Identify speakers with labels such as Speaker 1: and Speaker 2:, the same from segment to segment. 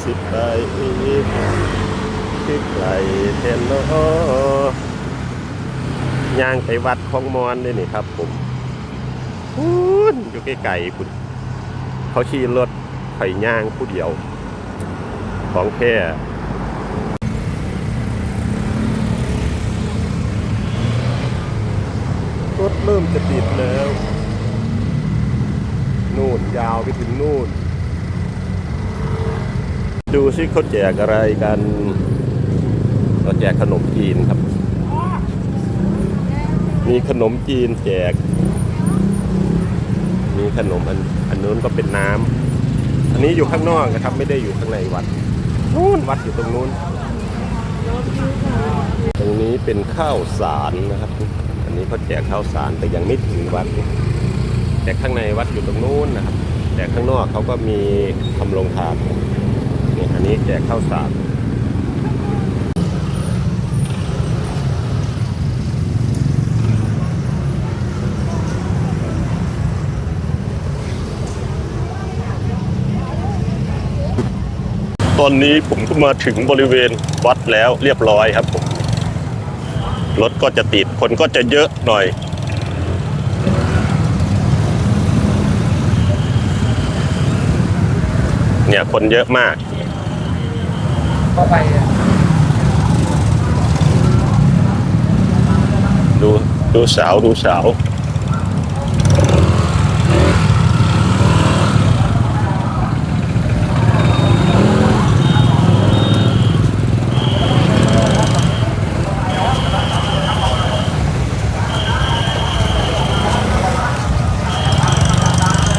Speaker 1: สิไปคือไกลแทนนอย่างไปวัดคองมอนนี่นี่ครับ ผมพูนอยู่ใกล้ๆคุณเขาขี่รถไข่ย่างผู้เดียว ของแค่รถเริ่มจะติดแล้ว นู่นยาวไปถึงนู่น ดูสิเขาแจกอะไรกันเราแจกขนมจีนครับ มีขนมจีนแจก มีขนมอันอันนู้นก็เป็นน้ำอันนี้อยู่ข้างนอกนะครับ ไม่ได้อยู่ข้างในวัดนู่นวัดอยู่ตรงนู้น ตรงนี้เป็นข้าวสารนะครับ อันนี้เขาแจกข้าวสารแต่ยังไม่ถึงวัด แต่ข้างในวัดอยู่ตรงนู้นนะครับ แต่ข้างนอกเขาก็มีทำโรงทาน นี่อันนี้แจกข้าวสารตอนนี้ผมก็มาถึงบริเวณวัดแล้วเรียบร้อยครับผมรถก็จะติดคนก็จะเยอะหน่อย เนี่ยคนเยอะมาก
Speaker 2: ก็ไป
Speaker 1: ดูดูสาวดูสาว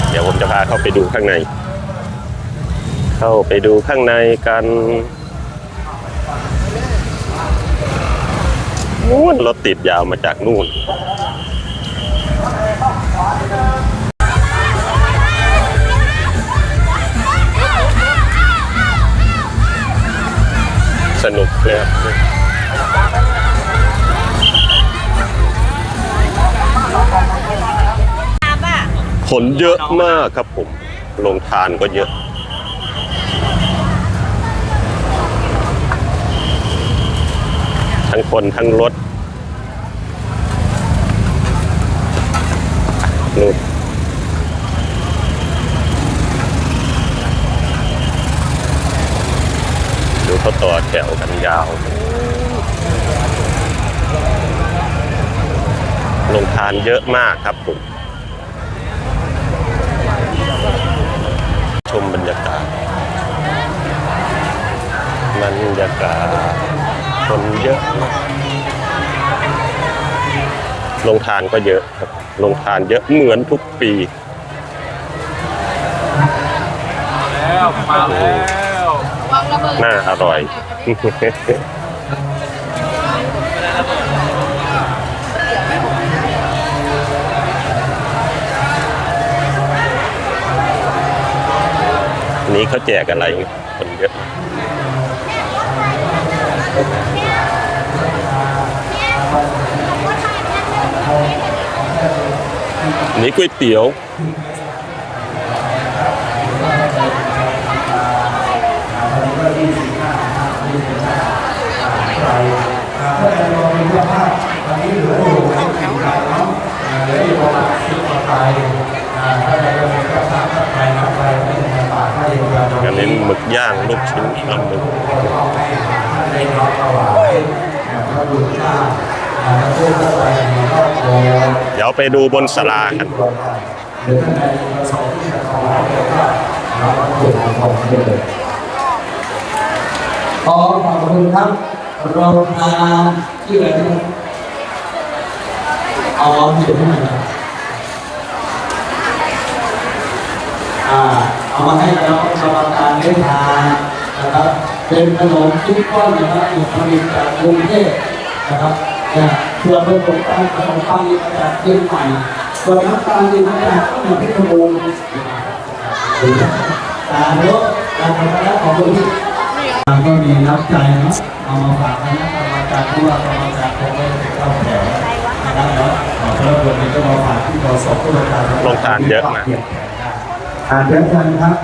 Speaker 1: เดี๋ยวผมจะพาเข้าไปดูข้างใน เข้าไปดูข้างในกัน นู่นรถติดยาวมาจากนู่น สนุกเลยครับคนเยอะมากครับผม ลงทานก็เยอะ ทั้ง คนทั้งรถนู่นดูเขาต่อแถวกันยาว ลงทานเยอะมากครับผมชมบรรยากาศบรรยากาศคนเยอะมาก ลงทานก็เยอะครับลงทานเยอะเหมือนทุกปี
Speaker 2: แล้วมาแล้ว
Speaker 1: น่าอร่อยอันนี้เขาแจกอะไรคนเยอะ นนี้ก๋วยเตี๋ยว ไปดูบนศาลากัน
Speaker 2: ขอขอบคุณครับโรงทานชื่ออะไรนะอ๋อที่อยู่ที่ไหนนะอ่าเอามาให้เรากรรมการได้ทานนะครับ เป็นขนมชุบก้อนนะครับอยู่ผลิตจากกรุงเทพนะครับ นี่ยเพื่อเป็นผลการขนมปังมาจากเชียงใหม่ส่วนน้ำตาลนี่มาจากต้นพิษบูรณ์สาธุการทำงานของคุณที่ก็มีน้ำใจเนาะเอามาฝากคณะกรรมการผู้ว่ากรรมการคงไม่ได้เข้าแถวนะครับเนาะขอพระคุณนี้ก็มาฝากที่กสผู้ว่าการ
Speaker 1: ลงทานเยอะมาก
Speaker 2: อ่าเดี๋ยวกันครับ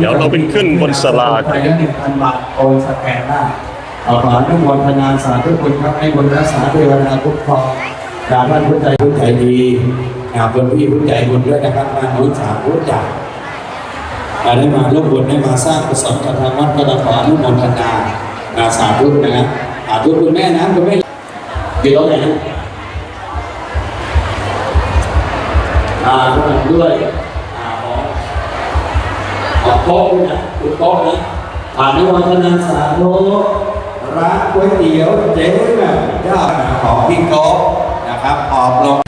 Speaker 1: เดี๋ยวเราไปขึ้นบนศาลา
Speaker 2: ไปแล้วหนึ่งพันบาทโอนสแกนได้ อาขออนุโมทนาสาธุคุณครับให้บุญรักษาเทวดาคุ้มครองดาบ้านผู้ใจผู้ใจดีอาคนพี่ผู้ใจบุญด้วยนะครับมาหนุนสาธุจ่ายมาได้มาร่วมบุญได้มาสร้างกุศลกับทางวัดก็ต้องขออนุโมทนาอาสาธุนะครับสาธุคุณแม่นะคุณแม่อยู่ตรงไหนนะอาทุกคนด้วยอาขอขอโต๊ะนะคุณโต๊ะนะผ่านในวันธนาสาธุ ร้านก๋วยเตี๋ยวเจ๊แบบยอดของพี่โก๊นะครับออกลง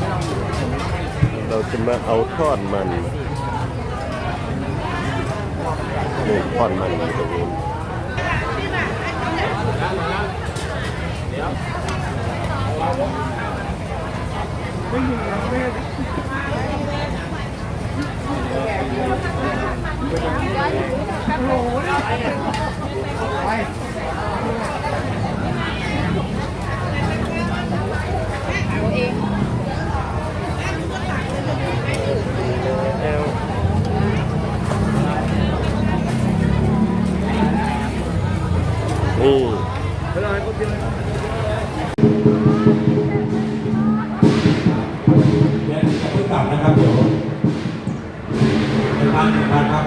Speaker 1: เราจะมาเอาทอดมันนี่ทอดมันอยู่ตรงนี้น นี่
Speaker 2: เดี๋ยวจะพูดกลับนะครับเดี๋ยวในบ้านในบ้านครับ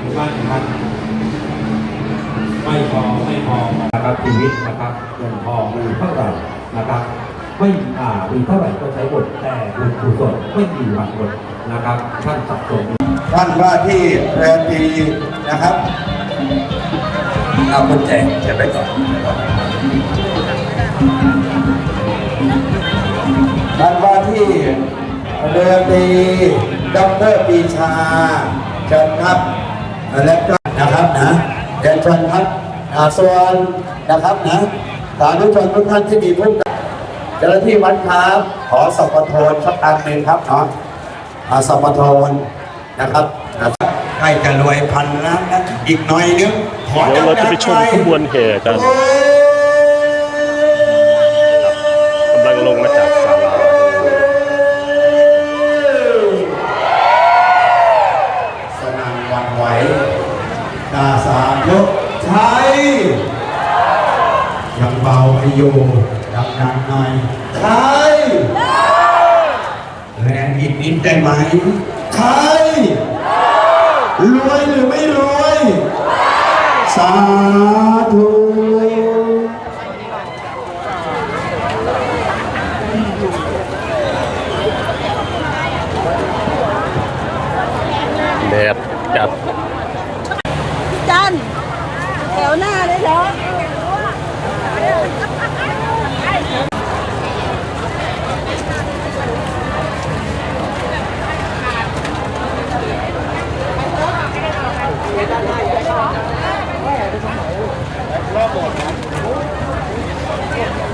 Speaker 2: ในบ้านในบ้านไม่พอไม่พอนะครับชีวิตนะครับเงินทองมีเท่าไหร่นะครับไม่อ่ามีเท่าไหร่ก็ใช้หมดแต่บุญกุศลไม่มีวันหมดนะครับท่านสับสนท่านว่าที่เรนตีนะครับ เอาคนแจกจะไปก่อนท่านว่าที่เรือตีด็อกเตอร์ปีชาเชิญครับและก็นะครับนะเดินเชิญครับอาส่วนนะครับนะสาธุชนทุกท่านที่มีผู้เจ้าหน้าที่วัดครับขอสัปทนสักอันหนึ่งครับเนาะอาสมทนนะครับใกล้จะรวยพันล้านนะอีกหน่อยนึง
Speaker 1: เดี๋ยวเราจะไปชมขบวนแห่กันกำลังลงมาจากศาลา
Speaker 2: สนานวันไหวตาสามยกใช้ยังเบาไปอยู่ดังดังหน่อยใช้แรงอีกนิดได้ไหมใช่รวยหรือไม่รวย สาธุ
Speaker 1: แดดจัด
Speaker 3: จันแถวหน้าเลยเหรอ โ